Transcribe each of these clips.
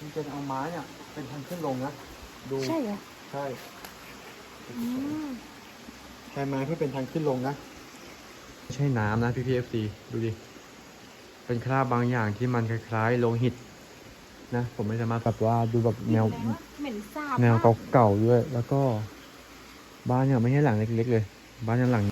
มันจะเอาไม้เนี่ย เป็นทางขึ้นลงนะดูใช่เหรอใช่อืมใช้ไม้เพื่อเป็นทางขึ้นลงนะไม่ใช่น้ำนะพี่พีเอฟซีดูดิเป็นคราบบางอย่างที่มันคล้ายๆโลหิต นะ ผมไม่สามารถแบบว่าดูแบบแนว เหม็นสาบแนวมาก เก่าๆด้วย แล้วก็ บ้านเนี่ยไม่ใช่หลังเล็กๆเลย บ้านเนี่ยหลัง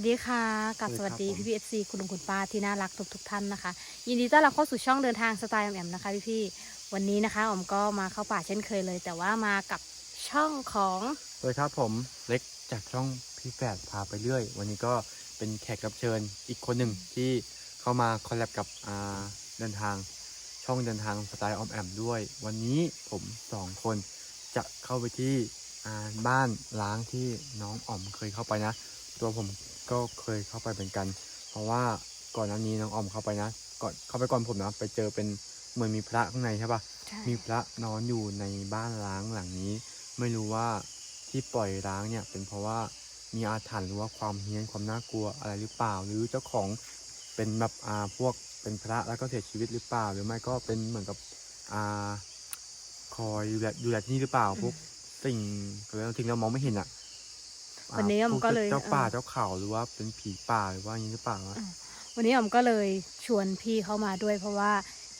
สวัสดีค่ะ กับสวัสดีพี่พีเอฟซีคุณลุงคุณป้าที่น่ารักทุกทุกๆท่านนะคะ ยินดีต้อนรับเข้าสู่ช่องเดินทางสไตล์แอมนะคะพี่พี่ๆวันนี้นะคะออมก็มาเข้าป่าเช่นเคยเลย แต่ว่ามากับช่องของสวัสดีครับผมเล็กจากช่องพี่แฝดพาไปเรื่อย วันนี้ก็เป็นแขกรับเชิญอีกคนหนึ่งที่เข้ามาคอลแลบกับอ่าเดินทางช่องเดินทางสไตล์ออมแอมด้วย วันนี้ผมสองคนจะเข้าไปที่อ่าบ้านล้างที่น้องอ๋อมเคยเข้าไปนะ ตัวผม ก็เคยเข้าไปเหมือนกัน เพราะว่าก่อนหน้านี้น้องอ๋อมเข้าไปนะก่อนเข้าไปก่อนผมนะไปเจอเป็นเหมือนมีพระข้างในใช่ปะใช่มีพระนอนอยู่ในบ้านล้างหลังนี้ ไม่รู้ว่าที่ปล่อยร้างเนี่ย เป็นเพราะว่ามีอาถรรพ์หรือว่าความเฮี้ยนความน่ากลัวอะไรหรือเปล่า หรือเจ้าของเป็นแบบอ่าพวกเป็นพระแล้วก็เสียชีวิตหรือเปล่า หรือไม่ก็เป็นเหมือนกับอ่าคอยดูแลดูแลที่นี่หรือเปล่าพวกสิ่งหรือทิ้งเรามองไม่เห็นอะา วันนี้ออมพวก็เลยเจ้าป่าเออเจ้าเขาหรือว่าเป็นผีป่าหรือว่าอย่างนี้หรือเปล่าอะวันนี้ออมก็เลยชวนพี่เข้ามาด้วย เพราะว่า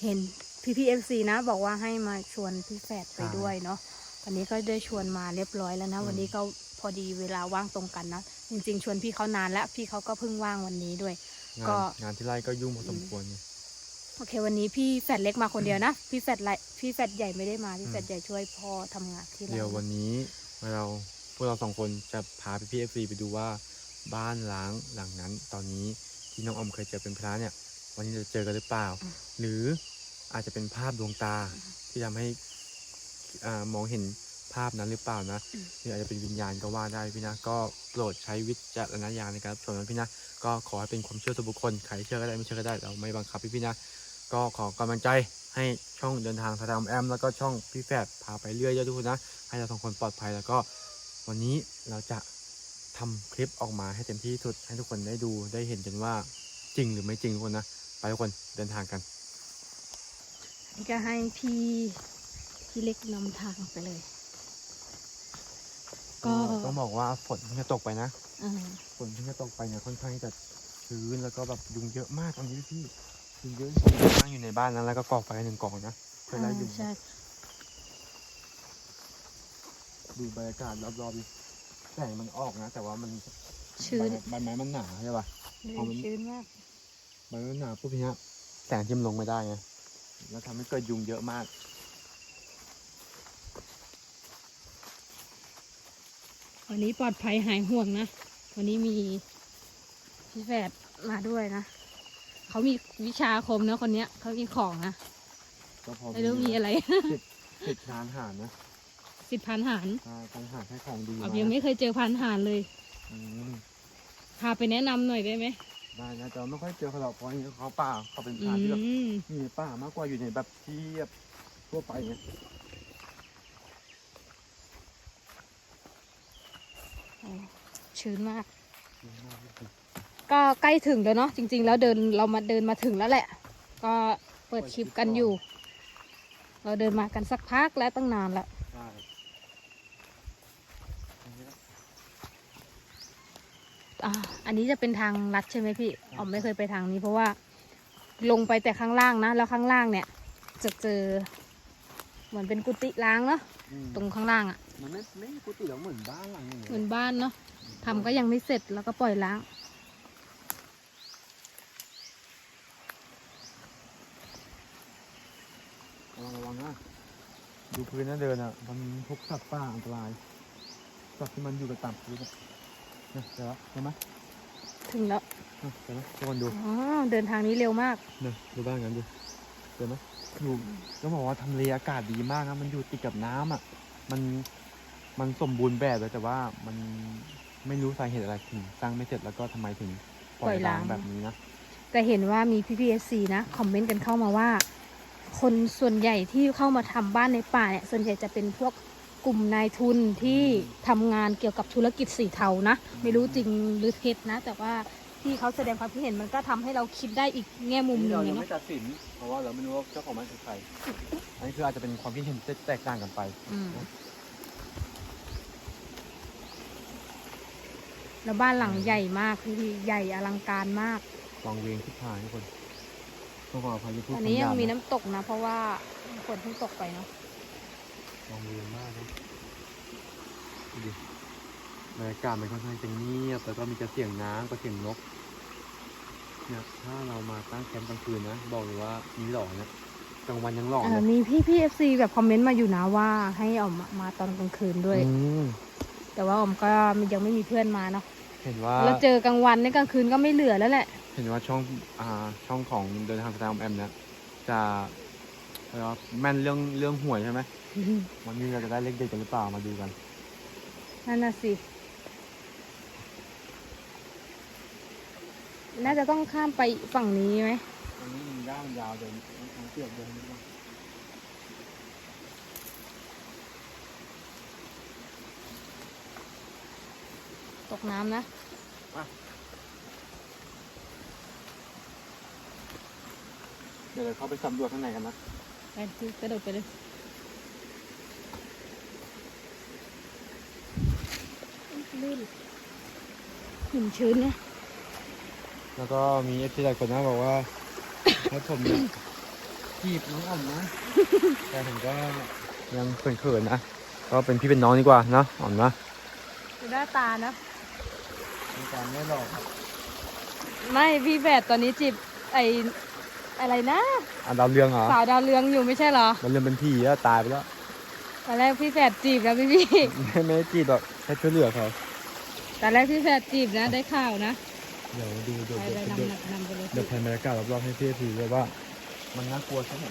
เห็นพี่พีเอฟซีนะ บอกว่าให้มาชวนพี่แฝดไปด้วยเนาะวันนี้ก็ได้ชวนมาเรียบร้อยแล้วนะ วันนี้ก็พอดีเวลาว่างตรงกันนะจริง ๆ ชวนพี่เขานานแล้วพี่เขาก็เพิ่งว่างวันนี้ด้วยงาก็นงานที่ไร่ก็ยุ่งพอสมควรไงโอเค วันนี้พี่แฟดเล็กมาคนเดียวนะพี่แฟดใหญ่พี่แฟดใหญ่ไม่ได้มาพี่แฟดอืมใหญ่ช่วยพ่อทำงานที่ร้านเดี๋ยววันนี้เราพ วกเราสองคนจะพาพี่พี่เอฟซีไปดูว่าบ้านล้างหลังนั้นตอนนี้ที่น้องออมเคยเจอเป็นพระเนี่ย วันนี้จะเจอกันหรือเปล่า หรืออาจจะเป็นภาพดวงตาที่ทำให้อ่ามองเห็นภาพนั้นหรือเปล่านะหรืออาจจะเป็นวิญญาณก็ว่าได้พี่นะก็โปรดใช้วิจารณญาณในการรับชมนะพี่นะก็ขอให้เป็นความเชื่อส่วนบุคคลใครเชื่อก็ได้ไม่เชื่อก็ได้เราไม่บังคับพี่พี่นะก็ขอกำลังใจให้ช่องเดินทางสตาร์แอม แล้วก็ช่องพี่แฝดพาไปเรื่อยๆทุกคนนะให้เราสองคนปลอดภัยแล้วก็ วันนี้เราจะทำคลิปออกมาให้เต็มที่สุดให้ทุกคนได้ดูได้เห็นกันว่าจริงหรือไม่จริงทุกคนนะ ไปทุกคนเดินทางกัน นี่ก็ให้พี่พี่เล็กนำทางไปเลย ก็ต้องบอกว่าฝนเพิ่งจะตกไปนะอ่าฝนเพิ่งจะตกไปเนี่ยค่อนข้างที่จะชื้นแล้วก็แบบยุงเยอะมากตอนนี้พี่ยุงเยอะนั่งอยู่ในบ้านนั้นแล้วก็ก่อไฟหนึ่งกองนะเพื่อไล่ยุงใช่ ดูบรรยากาศรอบๆดิแสงมันออกนะ แต่ว่ามันชื้นใบไม้มันหนาใช่ป่ะพอมัน ชื้นมาก ใบไม้มันหนาปุ๊บเนี้ยแสงที่มันลงไม่ได้ไงแล้วทำให้เกิดยุงเยอะมาก วันนี้ปลอดภัยหายห่วงนะ วันนี้มีพี่แฝดมาด้วยนะ เขามีวิชาอาคมนะคนเนี้ยเขามีของนะ ก็พอไม่รู้มีอะไร ติดทานหารนะ สิทธิ์พันหารใช่ทานหารให้ของดีออมามยังไม่เคยเจอพันหารเลย อืมพาไปแนะนำหน่อยได้ไหมได้นะแต่ว่าไม่ค่อยเจอเขาหรอกเพราะนี่เขาป่าเขาเป็นอืพรานที่แบบมมีในป่ามากกว่าอยู่ในแบบที่แบบทั่วไปเนี่ยโอ้ชื้นมาก ก็ใกล้ถึงแล้วเนาะจริง ๆ แล้วเดินเรามาเดินมาถึงแล้วแหละ ก็เปิดคลิปกันอยู่ เราเดินมากันสักพักแล้วตั้งนานแล้ว ใช่ อ่าอันนี้จะเป็นทางลัดใช่ไหมพี่อ๋อมไม่เคยไปทางนี้ เพราะว่าลงไปแต่ข้างล่างนะ แล้วข้างล่างเนี่ย จะเจอ เหมือนเป็นกุฏิล้างเนาะอืมตรงข้างล่างอะ่ะมันไม่ไม่ปกติหรอกเหมือนบ้านหลังหนึงเหมือนบ้านเนาะทำก็ยังไม่เสร็จแล้วก็ปล่อยล้างระวังระวังนะดูพื้นนะเดินอะ มันพบสัตว์ป่าอันตรายสัตว์ที่มันอยู่กับตามพื้นอะ เนี่ยเจอแล้วเห็นไหมถึงแล้วเนี่ยเห็นไหมทุกคนดู อ๋อเดินทางนี้เร็วมาก เนี่ยดูบ้านกันดูเห็นไหมอยู่ต้องบอกว่าทำเลอากาศดีมากนะมันอยู่ติดกับน้ำอะ มันมันสมบูรณ์แบบเลยแต่ว่ามันไม่รู้สาเหตุอะไรถึงสร้างไม่เสร็จแล้วก็ทำไมถึงปล่อยปล่อยร้าร้าง งแบบนี้นะแต่เห็นว่ามีพี่พีเอสซีนะคอมเมนต์กันเข้ามาว่า คนส่วนใหญ่ที่เข้ามาทำบ้านในป่าเนี่ยส่วนใหญ่จะเป็นพวก กลุ่มนายทุนที่ทำงานเกี่ยวกับธุรกิจสีเทานะ ไม่รู้จริงหรือเท็จนะ แต่ว่าที่เขาแสดงความคิดเห็นมันก็ทำให้เราคิดได้อีกแง่มุมหที่นึ่เรางยังเนาะไม่ตัดสิน เพราะว่าเราไม่รู้ว่าเจ้าของบ้านคือใคร อันนี้คืออาจจะเป็นความคิดเห็นที่แตกต่างกันไป อืมแล้วบ้านหลังใหญ่มากพี่ใหญ่อลังการมากวางเวงทิศทางทุกคนต้องขออภัยที่พูดอันนี้ยังคำหาบมีนะน้ำตกนะ เพราะว่าฝนเพิ่งตกไปเนาะ วางเวงมากนะดูดิบรรยากาศมันค่อนข้างจะเงียบแล้วก็มีแต่เสียงน้ำกับเสียงนกเนี่ยถ้าเรามาตั้งแคมป์กลางคืนนะ บอกเลยว่ามีหลอนนะกลางวันยังหลอนเอ่เลอยมีพี่พี่เอฟซีแบบคอมเมนต์มาอยู่นะว่าให้ออกมามาตอนกลางคืนด้วย อืมแต่ว่าออมก็ยังไม่มีเพื่อนมาเนาะเห็นว่า เราเจอกลางวันในกลางคืนก็ไม่เหลือแล้วแหละ เห็นว่าช่องอ่าช่องของเดินทางสไตล์ของแอมเนี่ยจะเรียกว่าแม่นเรื่องเรื่องหวยใช่ไหม วันนี้เราจะได้เลขเด็ดกันหรือเปล่ามาดูกันนั่นน่ะสิ น่าจะต้องข้ามไปฝั่งนี้ไหมอันนี้มันด้านยาวเดินทางเชือกเดินนิดนึงตกน้ำนะเดี๋ยวเราเข้าไปสำรวจข้างในกันนะ ไปที่กระโดดไปเลย ลื่นหินชื้นนะ แล้วก็มีเอฟซีหลายคนนะบอกว่าให้ผมเนี่ยจีบน้องอ่อมนะ แต่ผมก็ยังเขินๆนะ ก็เป็นพี่เป็นน้องดีกว่าเนอะอ่อมนะดูหน้าตานะ มีการไม่หลอกไม่พี่แบดตอนนี้จีบไออะไรนะ อะดาวเรืองเหรอสาวดาวเรืองอยู่ไม่ใช่เหรอ ดาวเรืองเป็นผีแล้วตายไปแล้ว ตอนแรกพี่แฝดจีบแล้วพี่พี่ ไม่ไม่ได้จีบหรอกแค่ช่วยเหลือเขา ตอนแรกพี่แฝดจีบนะได้ข่าวนะเดี๋ยวดูเดี๋ยวไปเดี๋ยวเลยเดี๋ยวนำนำไปเลยเดี๋ยวแพนบรรยากาศรอบๆให้พี่ทีเลยว่า มันน่ากลัวแค่ไหน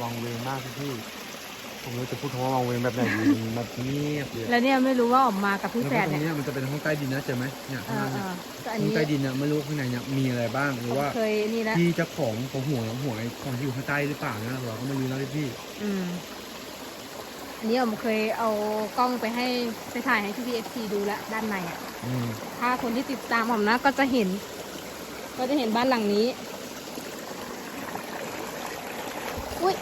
วางเวงมากพี่พี่ ผมไม่รู้จะพูดคำว่าวางเวงแบบไหนดีมันแบบเงียบเลยแล้วเนี่ยไม่รู้ว่าออกมากับพี่แล้วแฝก็ดตรเนี่ยงเนี้ยมันจะเป็นห้องใต้ดินนะเจอไหมเนี่ยเอข้างอล่างเอเนี่ยอก็อันห้องนี้ใต้ดินเนี่ยไม่รู้ข้างในเนี่ยมีอะไรบ้างหรือว่าเคยนี่แล้วที่เจ้าของของหัวหัวไอ้ของที่อยู่ข้างใต้หรือเปล่านะเราก็ไม่รู้นะพี่พี่อืมอันนี้ผมเคยเอากล้องไปให้ไปถ่ายให้พี่พีเอฟซีดูแล้วด้านในอะ อืมถ้าคนที่ติดตามผมนะก็จะเห็น ก็จะเห็นบ้านหลังนี้ อุ้ย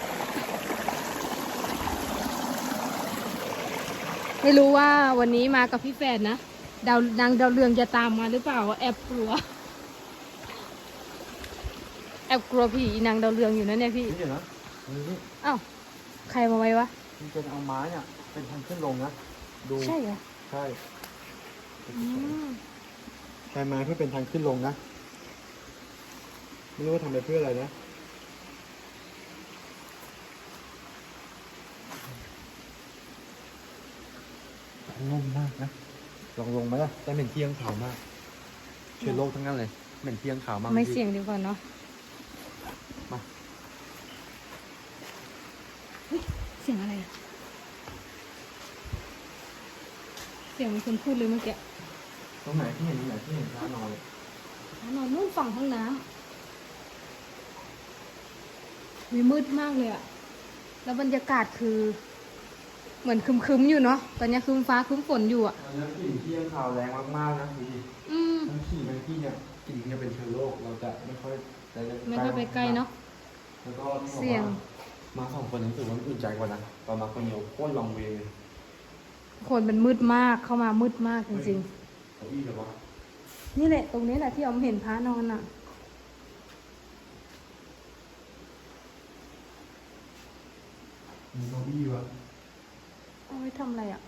ไม่รู้ว่าวันนี้มากับพี่แฟนนะดาวนางดาวเรืองจะตามมาหรือเปล่า แอบกลัว แอบกลัวผีอีนางดาวเรืองอยู่นะเนี่ยพี่นี่เดี๋ยวนะนี่อ้าวใครมาไว้วะมันจะเอาไม้เนี่ยเป็นทางขึ้นลงนะดูใช่เหรอใช่อืมใช้ไม้เพื่อเป็นทางขึ้นลงนะไม่รู้ว่าทำไปเพื่ออะไรนะ งมมากนะ ลองลงไหมล่ะแต่เหม็นเที่ยงขาวมาก เชื้อโรคทั้งนั้นเลยเหม็นเที่ยงขาวมากไม่พี่เสี่ยงดีกว่าเนาะมาเฮ้ยเสียงอะไรอะเสียงมีคนพูดเลยเมื่อกี้ตรงไหนที่เห็นตรงไหนที่เห็นพระนอนเลยนอนนู่นฝั่งห้องน้ำมีมืดมากเลยอะแล้วบรรยากาศคือ เหมือนครึมๆอยู่เนาะตอนนี้ครึมฟ้าครึมฝนอยู่อะอันนี้กลิ่นเที่ยงขาวแรงมากๆนะพี่อืมทั้งขี่ทั้งที่เนี่ยกลิ่นเนี่ยเป็นเชื้อโรคเราจะไม่ค่อยจะไม่ค่อยไปใกล้เนาะแล้วก็ต้องบอกว่าเสี่ยงมาสองคนรู้สึกว่ามันอุ่นใจกว่านะตอนมาคนเดียวโคตรลองเวงเลยคนมันมืดมากเข้ามามืดมากจริงเก้าอี้แบบว่าๆนี่แหละตรงนี้แหละที่ออมเห็นพระนอนอะมีเก้าอี้วะ เอาไว้ทำอะไรอะ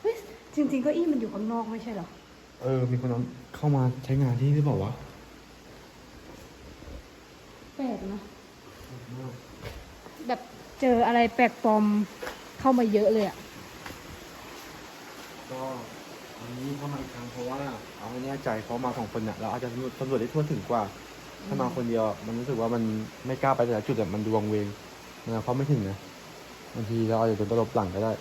เฮ้ยจริงๆเก็อี้มันอยู่ข้างนอกไม่ใช่เหรอ เออ มีคนเอาเข้ามาใช้งานที่นี่หรือเปล่าวะแปลกนะแบบเจออะไรแปลกปลอมเข้ามาเยอะเลยอะก็อันนี้เข้ามาอีกครั้งเพราะว่า เอาไม่แน่ใจเพราะมาสองคนเนี่ยเราอาจจะสำรวจสำรวจได้ทั่วถึงกว่า ถ้ามาคนเดียว มันรู้สึกว่ามันไม่กล้าไปแต่ละจุดอะมันดวงเวงมันเขาไม่ถึงนะ บางทีเราอาจจะป็นตลบหลังก็ได้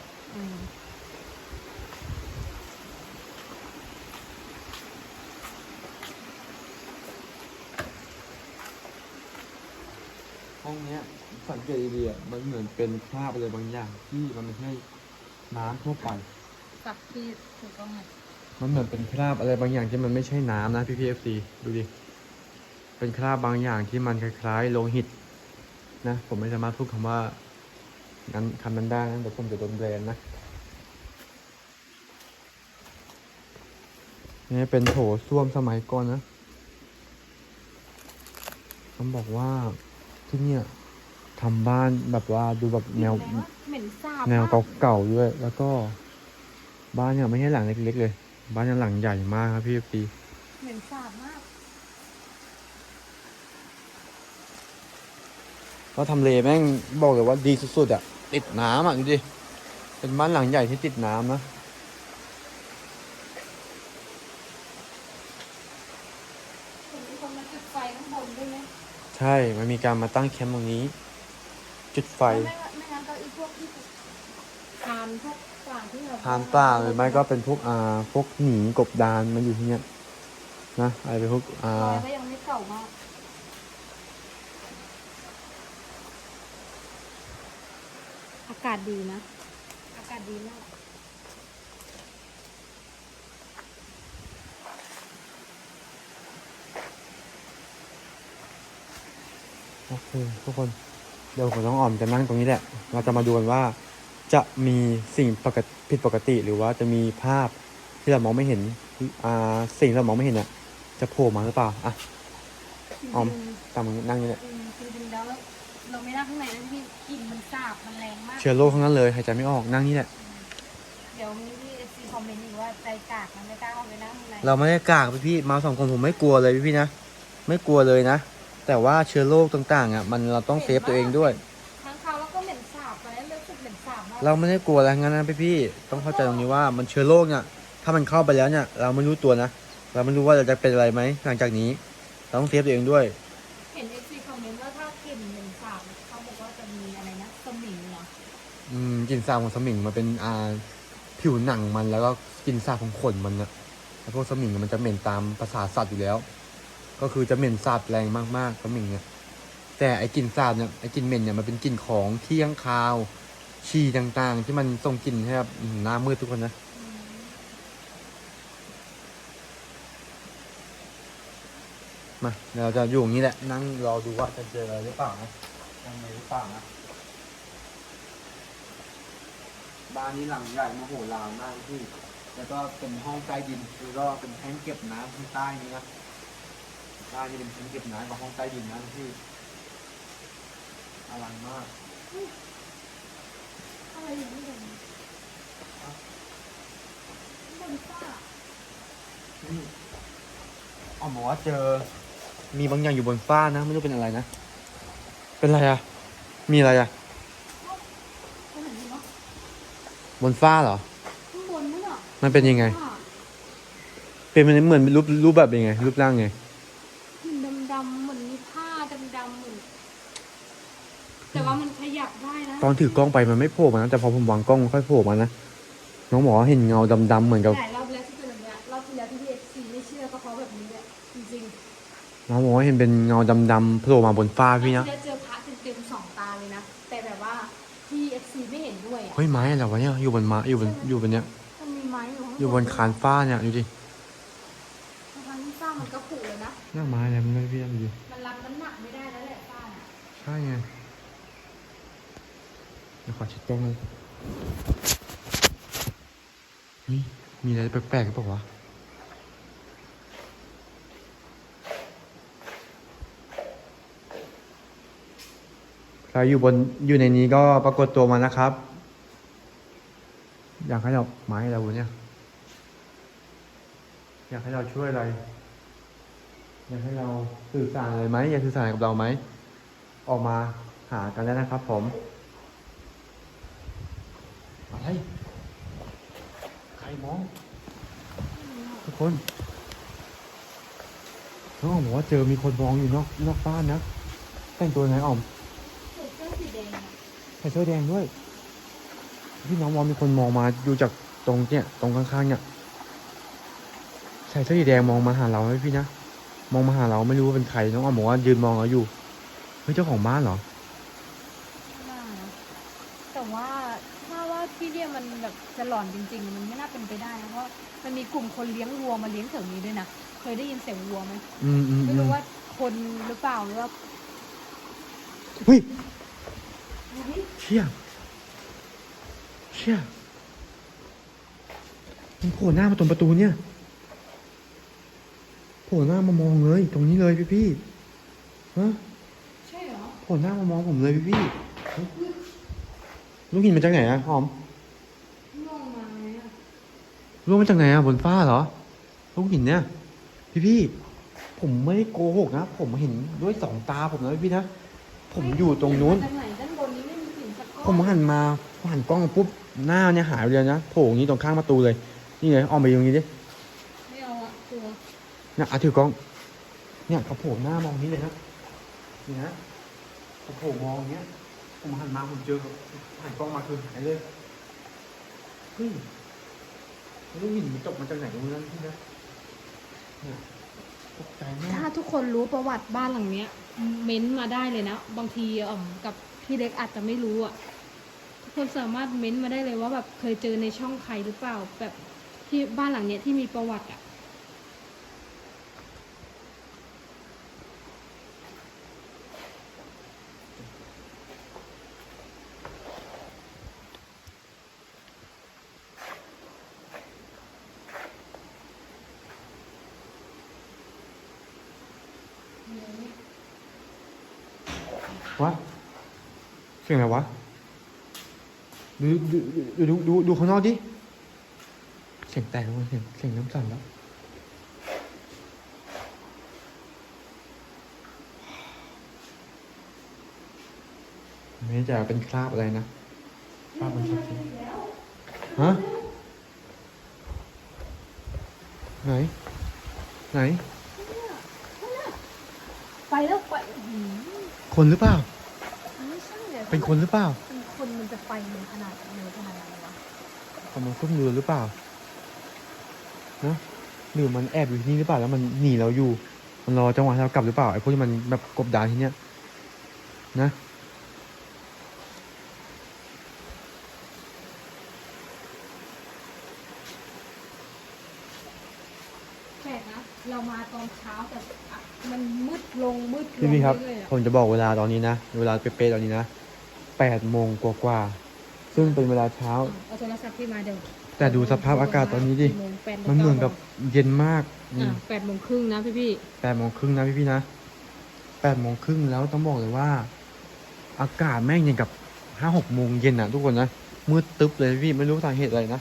ห้องนี้สังเกตดีๆมันเหมือนเป็นคราบอะไรบางอย่าง ที่มันไม่ใช่น้ำทั่วไป สักที่ถูกต้องไหมมันเหมือนเป็นคราบอะไรบางอย่างที่มันไม่ใช่น้ำนะพี่พีเอฟซีดูดิ เป็นคราบบางอย่างที่มันคล้ายๆโลหิตนะ ผมไม่สามารถพูดคำว่า งั้นคำนั้นได้นะเดี๋ยวผมจะโดนแบรนด์นะ นี่เป็นโถส้วมสมัยก่อนนะต้องบอกว่าที่เนี่ยทำบ้านแบบว่าดูแบบแนวเหม็นสาบแนวเก่าๆด้วย แล้วก็บ้านเนี่ยไม่ใช่หลังเล็กๆเลย บ้านเนี่ยหลังใหญ่มากครับพี่ปีเหม็นสาบมากก็ทำเลแม่งบอกเลยว่าดีสุดๆอะ ติดน้ำอะดูดิ เป็นบ้านหลังใหญ่ที่ติดน้ำนะผมมีคนมาจุดไฟข้างบนด้วยไหมใช่ มันมีการมาตั้งแคมป์ตรงนี้ จุดไฟไม่งั้นไม่งั้นก็อีพวกที่ทานพวกป่าที่เราทานป่าหรือไม่ก็เป็นพวกอ่าพวกหนีกบดานมันอยู่ที่เนี้ยนะอะไรเป็นพวกอ่า ซอยก็ยังไม่เก่ามากากาศดีนะ อากาศดีมากโอเคทุกคนเดี๋ยวผมต้องอ่อมจะนั่งตรงนี้แหละ เราจะมาดูกันว่า จะมีสิ่งปกติผิดปกติหรือว่าจะมีภาพที่เรามองไม่เห็นอ่าสิ่งที่เรามองไม่เห็นอะจะโผล่มาหรือเปล่าอะออมตามมึงนั่งนี่แหละ อืมจริงๆแล้ว เราไม่นั่งข้างในนะพี่กลิ่นมันสาบมันแรงมาก เชื้อโรคทั้งนั้นเลยหายใจไม่ออกนั่งนี่แหละ เดี๋ยวมีพี่เอซีคอมเมนต์อีกว่าใจกากมันไม่กล้าเข้าไปนั่งข้างในเราไม่ได้กากพี่พี่มาสองคนผมไม่กลัวเลยพี่พี่นะไม่กลัวเลยนะ แต่ว่าเชื้อโรคต่างๆอะมันเราต้องเซฟตัวเองด้วย ทั้งเขาแล้วก็เหม็นสาบไปแล้วรู้สึกเหม็นสาบมากเราไม่ได้กลัวอะไรทั้งนั้นนะพี่พี่ต้องเข้าใจตรงนี้ว่ามันเชื้อโรคเนี่ยถ้ามันเข้าไปแล้วเนี่ย เราไม่รู้ตัวนะ เราไม่รู้ว่าเราจะเป็นอะไรไหมหลังจากนี้เราต้องเซฟตัวเองด้วย กลิ่นสาบของสมิงมันเป็นอ่าผิวหนังมันแล้วก็กลิ่นสาบของขนมันนะแล้วพวกสมิงมันจะเหม็นตามภาษาสัตว์อยู่แล้ว ก็คือจะเหม็นสาบแรงมากๆสมิงเนี่ยแต่ไอ้กลิ่นสาบเนี่ยไอ้กลิ่นเหม็นเนี่ยมันเป็นกลิ่นของเที่ข้างคาวฉี่ต่างๆ ที่มันส่งกลิ่นให้แบบหน้ามืดทุกคนนะมาเดี๋ยวเราจะอยู่อย่างนี้แหละ นั่งรอดูว่าจะเจออะไรหรือเปล่านะยังไงหรือเปล่านะ บ้านนี้หลังใหญ่มโหฬารมากพี่ แล้วก็เป็นห้องใต้ดินแล้วก็เป็นแท้งเก็บน้ำข้างใต้นี้นะใต้นี่เป็นแท้งเก็บน้ำกับห้องใต้ดินนะพี่อลังมากอะไรอย่างนี้เลยเหม็นสาบนี่อ๋อบอกว่าเจอ มีบางอย่างอยู่บนฟ้านะ ไม่รู้เป็นอะไรนะ เป็นอะไรอะมีอะไรอะ เขาเห็นไหมเนาะ บนฟ้าเหรอ ข้างบนนั่นอะมันเป็นยังไง ว่าเป็นมันเหมือนรูปรูปแบบยังไง รูปร่างไงกลิ่นดำๆเหมือนมีผ้าดำๆเหมือนแต่ว่ามันขยับได้นะตอนถือกล้องไปมันไม่โผล่มานะแต่พอผมวางกล้องมันค่อยโผล่มานะน้องหมอเห็นเงาดำๆเหมือนกับหลายรอบแล้วที่เป็นแบบเนี้ยรอบที่แล้วที่พี่เอฟซีไม่เชื่อก็เพราะแบบนี้แหละจริงน้องหมอเห็นเป็นเงาดำๆโผล่มาบนฟ้าๆพี่นะรอบที่แล้วเจอ ฮ้ยไม้อะไรวะเนี่ยอยู่บนไม้อยู่บนอยู่บนเนี้ยมันมีไม้อยู่ข้างอยู่บนคานฟ้าเนี่ยดูดิทางที่ฟ้ามันก็ผุเลยนะ หน้าไม้อะไรมันไม่พี่ดูดิมันรับน้ำหนักไม่ได้แล้วแหละฟ้าน่ะใช่ไงเดี๋ยวขอเช็ดกล้องเลยเฮ้ยมีอะไรแปลกๆหรือเปล่าวะใครอยู่บนอยู่ในนี้ก็ปรากฏตัวมานะครับ อยากให้เราไม้เราเนี่ยอยากให้เราช่วยอะไร อยากให้เราสื่อสารอะไรไหมอยากสื่อสารกับเราไหม ออกมาหากันแล้วนะครับผมอะไรใครมอง ทุกคนน้องอ๋อมบอกว่าเจอมีคนมองอยู่นอกนอกบ้านนะแต่งตัวยังไงอ๋อมใส่เสื้อสีแดงอะใส่เสื้อแดงด้วย พี่น้องมองมีคนมองมาอยู่จากตรงเนี่ย ตรงข้างๆเนี่ยใส่เสื้อสีแดงมองมาหาเราไหมพี่นะมองมาหาเราไม่รู้ว่าเป็นใครน้องอ๋อบอกว่ายืนมองเราอยู่เฮ้ยเจ้าของบ้านเหรอไม่แต่ว่าถ้าว่าที่เนี่ยมันแบบจะหลอนจริง ๆ มันไม่น่าเป็นไปได้เพราะมันมีกลุ่มคนเลี้ยงวัวมาเลี้ยงแถวนี้ด้วยนะเคยได้ยินเสียงวัวไหมอืไม่รู้ว่าคนหรือเปล่าหรือว่าเฮ้ยเที่ยง เชี่ยมันโผล่หน้ามาตรงประตูเนี่ยโผล่หน้ามามองเลย ตรงนี้เลยพี่พี่ๆฮะใช่เหรอโผล่หน้ามามองผมเลยพี่พี่ๆฮะลูกหินมาจากไหนอะหอมล่วงมาไหมอะลูกมาจากไหนอะบนฟ้าเหรอ ลูกหินเนี่ย พี่พี่ๆผมไม่ได้โกหกนะ ผมเห็นด้วยสองตาผมนะพี่พี่ๆนะ ผมอยู่ตรงนู้นด้านไหนด้า นบนนี้ไม่มีหินสักก้อนผมหันกล้องปุ๊บหน้าเนี่ยหายไปเลยนะโผล่อย่างนี้ตรงข้างประตูเลย นี่ไงออกไปตรงนี้ดิไม่เอาอะกลัวเนี่ยอาถือกล้อง เนี่ยเขาโผล่หน้ามองนี้เลยนะนี่นะเขาโผล่มองอย่างเงี้ยผมหันมาผมเจอเขาหันกล้องมาคือหายเลยเฮ้ยลูกหินมันตกมาจากไหนตรงนั้นพี่นะเนี่ยตกใจมากถ้าทุกคนรู้ประวัติบ้านหลังเนี้ย เม้นต์มาได้เลยนะ บางทีเอ่อกับพี่เล็กอาจจะไม่รู้อะ คนสามารถเม้นต์มาได้เลยว่าแบบเคยเจอในช่องใครหรือเปล่า แบบที่บ้านหลังเนี้ยที่มีประวัติอะวะเสียงอะไรวะ ดูดูดูดูดูดูข้างนอกดิ เสียงแตกแล้วเสียงเสียงน้ำสั่นแล้วไม่แน่ใจว่าเป็นคราบอะไรนะ คราบมันชัดเจนฮะ ไหน ไหน ไปแล้วไปอื้อหือคนหรือเปล่าไม่ใช่เลยเป็นคนหรือเปล่า คนมันซุ่มเรือหรือเปล่านะหรือมันแอบอยู่ที่นี่หรือเปล่าแล้วมันหนีเราอยู่ มันรอจังหวะให้เรากลับหรือเปล่าไอ้พวกที่มันแบบกบดานที่เนี้ยนะแปลกนะเรามาตอนเช้าแต่อะมันมืดลงมืดลพี่งพี่ครับเรื่อยๆอะ ผมจะบอกเวลาตอนนี้นะ เวลาเป๊ะๆตอนนี้นะแปดโมงกว่าๆ ซึ่งเป็นเวลาเช้า เอาโทรศัพท์พี่มาเดี๋ยวแต่ดูสภาพอากาศตอนนี้ดิกี่โมงแปดโงมันเหมือนกับก้าโเย็นมากมงอะแปดโมงครึ่งนะพี่พี่แปดโมงครึ่งนะพี่พี่ๆนะแปดโมงครึ่งแล้วต้องบอกเลยว่า อากาศแม่งยังกับห้าหกโมงเย็นนะทุกคนนะมืดตึ๊บเลยพี่ไม่รู้สาเหตุอะไรนะ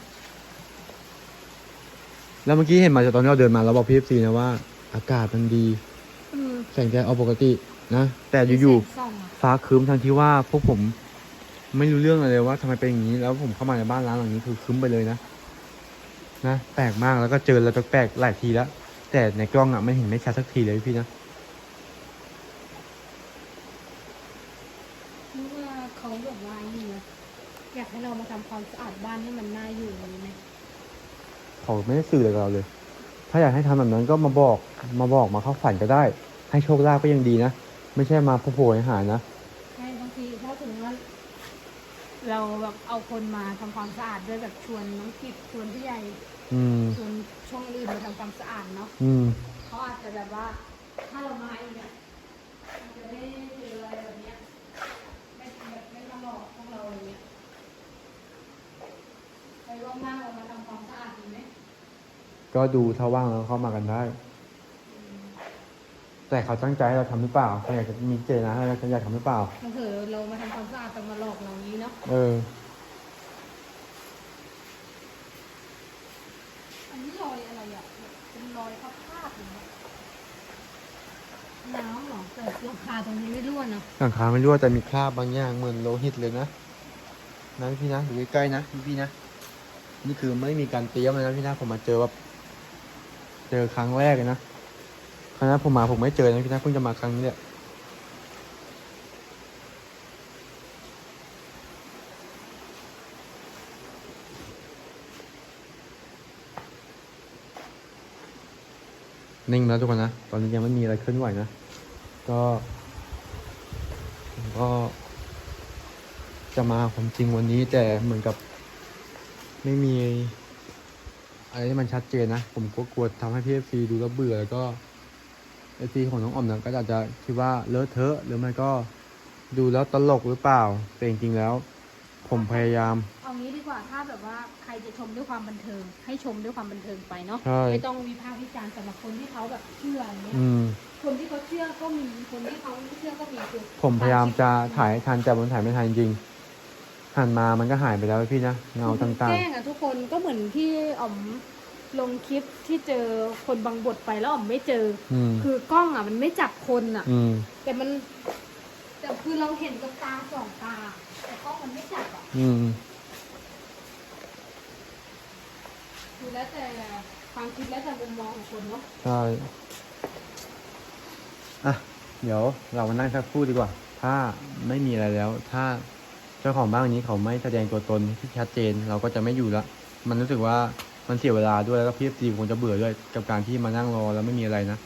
แล้วเมื่อกี้เห็นมาจากตอนที่เราเดินมาเราบอกพี่ซีนะว่า อากาศมันดีๆอืมแสงแดดเอาปกตินะแต่อยู่แสงส่องอะๆฟ้าครึ้มทันที่ว่าพวกผม ไม่รู้เรื่องอะไรเลยว่าทำไมเป็นอย่างนี้ แล้วผมเข้ามาในบ้านร้างหลังนี้คือครึ้มไปเลยนะนะแปลกมากแล้วก็เจออะไรแปลกๆหลายทีแล้ว แต่ในกล้องอะไม่เห็นไม่ชัดสักทีเลยพี่นะนึกว่าเขาแบบว่านี่นะอยากให้เรามาทำความสะอาดบ้านให้มันน่าอยู่อย่างนี้ไหมเขาไม่ได้สื่ออะไรกับเราเลย ถ้าอยากให้ทำแบบนั้นก็มาบอกมาบอกมาเข้าฝันก็ได้ ให้โชคลาภก็ยังดีนะ ไม่ใช่มาโผล่ๆให้หานะ ใช่บางทีถ้าถึงว่า เราแบบ เอาคนมาทำความสะอาดด้วยแบบชวนน้องกิจชวนพี่ใหญ่อืม ชวนช่องอื่นมาทำความสะอาดเนาะอืม เขาอาจจะแบบว่า ถ้าเรามาเองเนี่ยมันจะได้เจออะไรแบบเนี้ยไม่แบบไม่มาหลอกพวกเราอะไรเงี้ยไปรอบหน้าเรามาทำความสะอาดดีไหมก็ดูถ้าว่างแล้วเข้ามากันได้ แต่เขาตั้งใจให้เราทำหรือเปล่าเขาอยากจะมีเจตนาให้เราอยากทำหรือเปล่าถ้าเผื่อเรามาทำความสะอาดแต่มาหลอกเรานี้เนาะ เอออันนี้รอยอะไรอะแบบเป็นรอยพับผ้าดอย่างเงี้ย น้ำเหรอแต่ราคาตรงนี้ไม่ร่วนเนาะหลังคาไม่รั่วแต่มีคราบบางอย่างเหมือนโลหิตเลยนะนะพี่นะอยู่ใกล้ๆนะพี่นะ นี่คือไม่มีการเตรียมเลยนะพี่นะผมมาเจอแบบเจอครั้งแรกเลยนะครั้งนั้นผมมาผมไม่เจอนะพี่นะเพิ่งจะมาครั้งนี้แหละ นิ่งแล้วทุกคนนะ ตอนนี้ยังไม่มีอะไรเคลื่อนไหวนะ ก็ก็ จะมาความจริงวันนี้แต่เหมือนกับ ไม่มีอะไรที่มันชัดเจนนะ ผมก็กลัวทำให้พี่เอฟซีดูแล้วเบื่อแล้วก็เอฟซีของน้องอมนี่ยก็อาจจะคิดว่าเลอะเทอะหรือไม่ก็ดูแล้วตลกหรือเปล่า แต่จริงๆแล้ว ผมพยายาม จะชมด้วยความบันเทิง ให้ชมด้วยความบันเทิงไปเนาะใช่ ไม่ต้องวิพากษ์วิจารณ์สำหรับคนที่เขาแบบเชื่ออย่างเงี้ยอืม คนที่เขาเชื่อก็มีคนที่เขาไม่เชื่อก็มีคือผมพยายามจะถ่ายให้ทันแต่ผมถ่ายไม่ทันจริงๆหันมามันก็หายไปแล้วพี่นะเงาต่างแกล้งอะทุกคนก็เหมือนที่อ๋อมลงคลิปที่เจอคนบางบทไปแล้วอ๋อมไม่เจอๆ อืมคือกล้องอะมันไม่จับคนอะอืม แต่มันแต่คือเราเห็นกับตาสองตา แต่กล้องมันไม่จับอะอืม คือ แล้วแต่ความคิดแล้วแต่มุมมองของคนเนาะใช่อะเดี๋ยวเรามานั่งสักคู่ดีกว่า ถ้าไม่มีอะไรแล้ว ถ้าเจ้าของบ้านนี้เขาไม่แสดงตัวตนที่ชัดเจน เราก็จะไม่อยู่ละ มันรู้สึกว่ามันเสียเวลาด้วยแล้วก็พี่เอฟซีคงจะเบื่อด้วยกับการที่มานั่งรอแล้วไม่มีอะไรนะ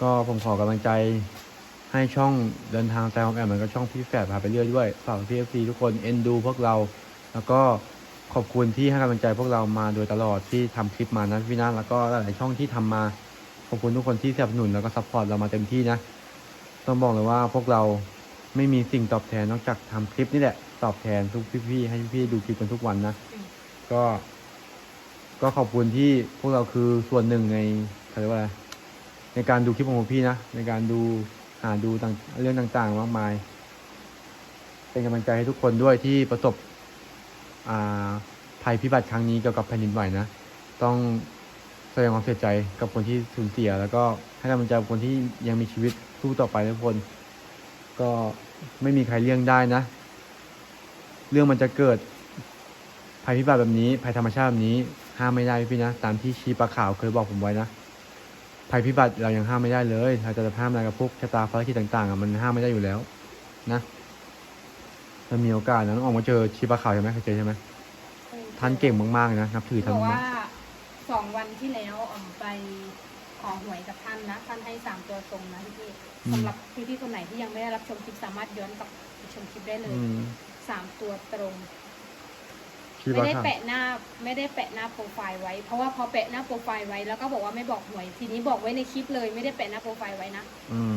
ก็ผมขอกำลังใจให้ช่องเดินทางแซมแอมมันก็ช่องพี่แฝดพาไปเรื่อยด้วยฝากพี่เอฟซีทุกคนเอ็นดูพวกเรา แล้วก็ ขอบคุณที่ให้กำลังใจพวกเรามาโดยตลอดที่ทำคลิปมานะพี่นะแล้วก็หลายช่องที่ทำมาขอบคุณทุกคนที่สนับสนุนแล้วก็ซัพพอร์ตเรามาเต็มที่นะ ต้องบอกเลยว่าพวกเราไม่มีสิ่งตอบแทนนอกจากทำคลิปนี่แหละ ตอบแทนทุกพี่ๆให้พี่ดูคลิปกันทุกวันนะก็ ก็ขอบคุณที่พวกเราคือส่วนหนึ่งในเขาเรียกว่าอะไรในการดูคลิปของพี่นะในการดูหาดูต่างเรื่องต่างๆมากมาย เป็นกำลังใจให้ทุกคนด้วยที่ประสบ ภัยพิบัติครั้งนี้เกี่ยวกับแผ่นดินไหวนะ ต้องแสดงความเสียใจกับคนที่สูญเสีย แล้วก็ให้กำลังใจคนที่ยังมีชีวิตสู้ต่อไปทุกคน ก็ไม่มีใครเลี่ยงได้นะ เรื่องมันจะเกิดภัยพิบัติแบบนี้ ภัยธรรมชาติแบบนี้ห้ามไม่ได้พี่นะตามที่ชีปลาขาวเคยบอกผมไว้นะภัยพิบัติเรายังห้ามไม่ได้เลยเราจะห้ามอะไรกับพวกชะตาฟ้าลิขิตต่างๆมันห้ามไม่ได้อยู่แล้ว นะ ถ้ามีโอกาสนะต้องออกมาเจอชีปลาขาวใช่ไหมเคยเจอใช่ไหมท่านเก่งมากๆเลยนะนับถือท่านบอกมาว่ากสองวันที่แล้วอ๋อมไปขอหวยกับท่านนะ ท่านให้สามตัวตรงนะพี่พี่ๆสำหรับพี่พี่ๆคนไหนที่ยังไม่ได้รับชมคลิปสามารถย้อนกลับไปชมคลิปได้เลยอืมสามตัวตรงชีไม่ปลาได้ขาวแปะหน้าไม่ได้แปะหน้าโปรไฟล์ไว้ เพราะว่าพอแปะหน้าโปรไฟล์ไว้แล้วก็บอกว่าไม่บอกหวย ทีนี้บอกไว้ในคลิปเลย ไม่ได้แปะหน้าโปรไฟล์ไว้นะอืม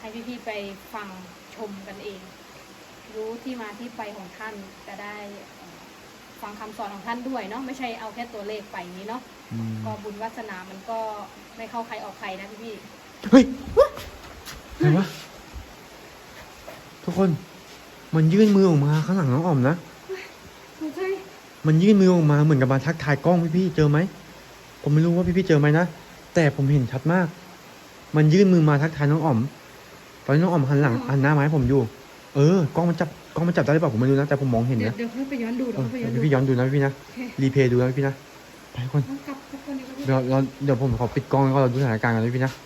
ให้พี่ๆไปฟังชมกันเอง รู้ที่มาที่ไปของท่านจะได้เอ่อฟังคำสอนของท่านด้วยเนาะไม่ใช่เอาแค่ตัวเลขไปอย่างนี้เนาะอืมก็บุญวาสนามันก็ไม่เข้าใครออกใครนะพี่เฮ้ยเห็นปะทุกคน มันยื่นมือออกมาข้างหลังน้องอ่อมนะๆไม่ใช่มันยื่นมือออกมาเหมือนกับมาทักทายกล้องพี่ๆเจอไหมผมไม่รู้ว่าพี่ๆเจอไหมนะแต่ผมเห็นชัดมาก มันยื่นมือมาทักทายน้องอ๋อม ตอนนี้น้องอ๋อมหันหลังหันหน้ามาให้ผมอยู่ เออกล้องมันจับกล้องมันจับได้หรือเปล่าผมไม่รู้นะแต่ผมมองเห็นเดี๋ยวนะเดี๋ยวค่อยไปย้อนดูเอเดี๋ยวอค่อยไปย้อนดูพี่ๆย้อนดูนะพี่ๆนะโอเครีเพลย์ดูนะพี่ๆนะไปคนต้องกลับทุกคนนี้ก็พี่เดี๋ยวเราเดี๋ยวผมขอปิดกล้องแล้วก็เราดูสถานการณ์กันนะพี่ๆนะโ